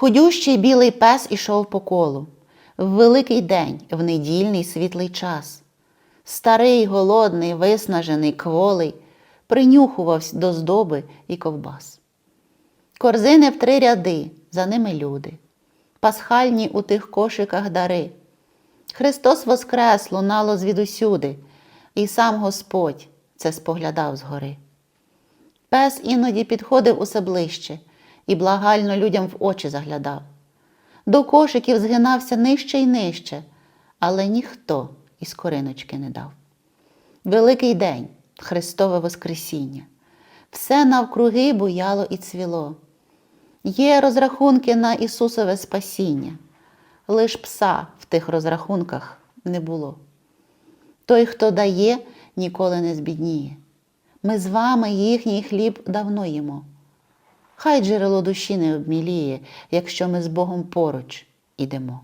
Худющий білий пес ішов по колу. В великий день, в недільний світлий час. Старий, голодний, виснажений, кволий, принюхувався до здоби і ковбас. Корзини в три ряди, за ними люди. Пасхальні у тих кошиках дари. Христос воскрес лунало звідусюди, і сам Господь це споглядав згори. Пес іноді підходив усе ближче і благально людям в очі заглядав. До кошиків згинався нижче й нижче, але ніхто із кориночки не дав. Великий день, Христове Воскресіння, все навкруги буяло і цвіло. Є розрахунки на Ісусове спасіння, лиш пса в тих розрахунках не було. Той, хто дає, ніколи не збідніє. Ми з вами їхній хліб давно їмо. Хай джерело душі не обміліє, якщо ми з Богом поруч ідемо.